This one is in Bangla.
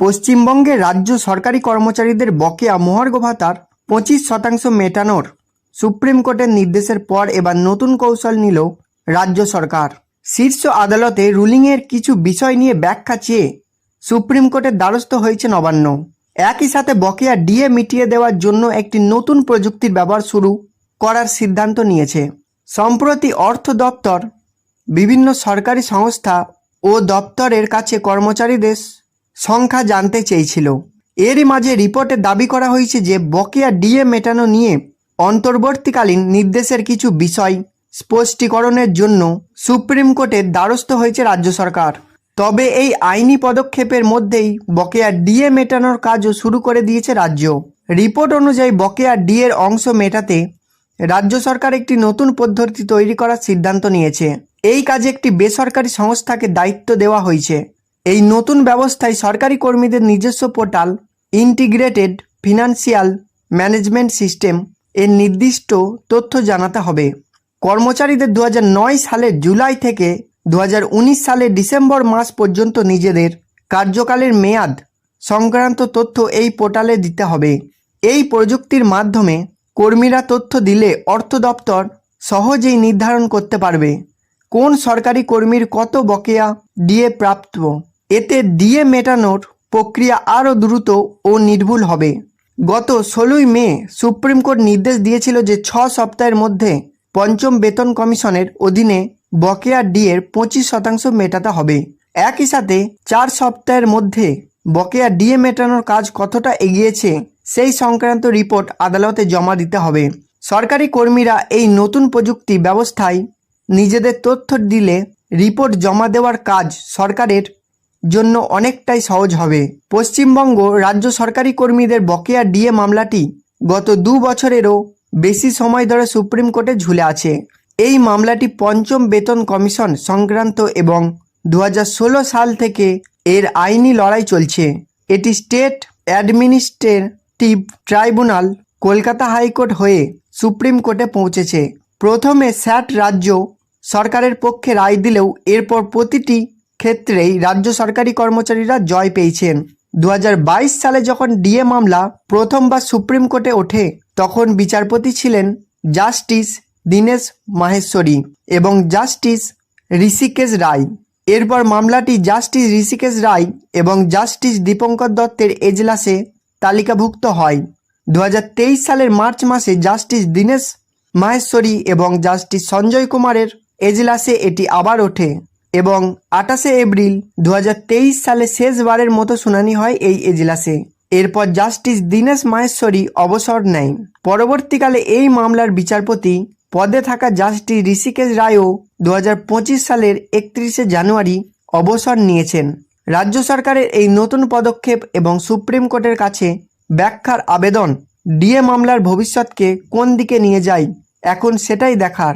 পশ্চিমবঙ্গে রাজ্য সরকারি কর্মচারীদের বকেয়া মহার্ঘ ভাতার পঁচিশ শতাংশ মেটানোর। সুপ্রিম কোর্টের নির্দেশের পর এবার নতুন কৌশল নিল রাজ্য সরকার। শীর্ষ আদালতে রুলিংয়ের কিছু বিষয় নিয়ে ব্যাখ্যা চেয়ে সুপ্রিম কোর্টের দ্বারস্থ হয়েছে নবান্ন একই সাথে বকেয়া ডিএ মিটিয়ে দেওয়ার জন্য একটি নতুন প্রযুক্তির ব্যবহার শুরু করার সিদ্ধান্ত নিয়েছে। সম্প্রতি অর্থ দপ্তর, বিভিন্ন সরকারি সংস্থা ও দপ্তরের কাছে কর্মচারীদের সংখ্যা জানতে চেয়েছিল। এরই মাঝে রিপোর্টে দাবি করা হয়েছে যে, বকেয়া ডিএ মেটানো নিয়ে অন্তর্বর্তীকালীন নির্দেশের কিছু বিষয় স্পষ্টীকরণের জন্য সুপ্রিম কোর্টের দ্বারস্থ হয়েছে রাজ্য সরকার। তবে এই আইনি পদক্ষেপের মধ্যেই বকেয়া ডিএ মেটানোর কাজও শুরু করে দিয়েছে রাজ্য। রিপোর্ট অনুযায়ী বকেয়া ডিএর অংশ মেটাতে রাজ্য সরকার একটি নতুন পদ্ধতি তৈরি করার সিদ্ধান্ত নিয়েছে। এই কাজে একটি বেসরকারি সংস্থাকে দায়িত্ব দেওয়া হয়েছে। এই নতুন ব্যবস্থায় সরকারি কর্মীদের নিজস্ব portal, integrated financial management system এর নির্দিষ্ট তথ্য জানাতে হবে। কর্মচারীদের দু হাজার নয় সালের জুলাই থেকে দু হাজার উনিশ সালের ডিসেম্বর মাস পর্যন্ত নিজেদের কার্যকালের মেয়াদ সংক্রান্ত তথ্য এই পোর্টালে দিতে হবে। এই প্রযুক্তির মাধ্যমে কর্মীরা তথ্য দিলে অর্থ দপ্তর সহজেই নির্ধারণ করতে পারবে। কোন সরকারি কর্মীর কত বকেয়া দিয়ে প্রাপ্ত? এতে ডিএ মেটানোর প্রক্রিয়া আরও দ্রুত ও নির্ভুল হবে। গত ষোলোই মে সুপ্রিম কোর্ট নির্দেশ দিয়েছিল যে ছ সপ্তাহের মধ্যে পঞ্চম বেতন কমিশনের অধীনে বকেয়া ডিএর পঁচিশ শতাংশ মেটাতে হবে। একই সাথে চার সপ্তাহের মধ্যে বকেয়া ডিএ মেটানোর কাজ কতটা এগিয়েছে সেই সংক্রান্ত রিপোর্ট আদালতে জমা দিতে হবে। সরকারি কর্মীরা এই নতুন প্রযুক্তি ব্যবস্থায় নিজেদের তথ্য দিলে রিপোর্ট জমা দেওয়ার কাজ সরকারের জন্য অনেকটাই সহজ হবে। পশ্চিমবঙ্গ রাজ্য সরকারি কর্মীদের বকেয়া ডিএ মামলাটি গত দু বছরেরও বেশি সময় ধরে সুপ্রিম কোর্টে ঝুলে আছে। এই মামলাটি পঞ্চম বেতন কমিশন সংক্রান্ত এবং দু হাজার ষোলো সাল থেকে এর আইনি লড়াই চলছে। এটি state administrative tribunal, Kolkata high court হয়ে সুপ্রিম কোর্টে পৌঁছেছে। প্রথমে স্যাট রাজ্য সরকারের পক্ষে রায় দিলেও এরপর প্রতিটি ক্ষেত্রেই রাজ্য সরকারি কর্মচারীরা জয় পেয়েছেন। দু হাজার বাইশ সালে যখন ডিএ মামলা প্রথমবার সুপ্রিম কোর্টে ওঠে, তখন বিচারপতি ছিলেন জাস্টিস দীনেশ মাহেশ্বরী এবং জাস্টিস ঋষিকেশ রায়। এরপর মামলাটি জাস্টিস ঋষিকেশ রায় এবং জাস্টিস দীপঙ্কর দত্তের এজলাসে তালিকাভুক্ত হয়। দু হাজার তেইশ সালের মার্চ মাসে জাস্টিস দীনেশ মাহেশ্বরী এবং জাস্টিস সঞ্জয় কুমারের এজলাসে এটি আবার ওঠে। এবং আঠাশে এপ্রিল দু হাজার তেইশ সালে শেষবারের মতো শুনানি হয় এই এজলাসে। এরপর জাস্টিস দীনেশ মাহেশ্বরী অবসর নেয় পরবর্তীকালে এই মামলার বিচারপতি পদে থাকা জাস্টিস ঋষিকেশ রায়ও দু হাজার পঁচিশ সালের একত্রিশে জানুয়ারি অবসর নিয়েছেন। রাজ্য সরকারের এই নতুন পদক্ষেপ এবং সুপ্রিম কোর্টের কাছে ব্যাখ্যার আবেদন, ডিএ মামলার ভবিষ্যৎকে কোন দিকে নিয়ে যায়, এখন সেটাই দেখার।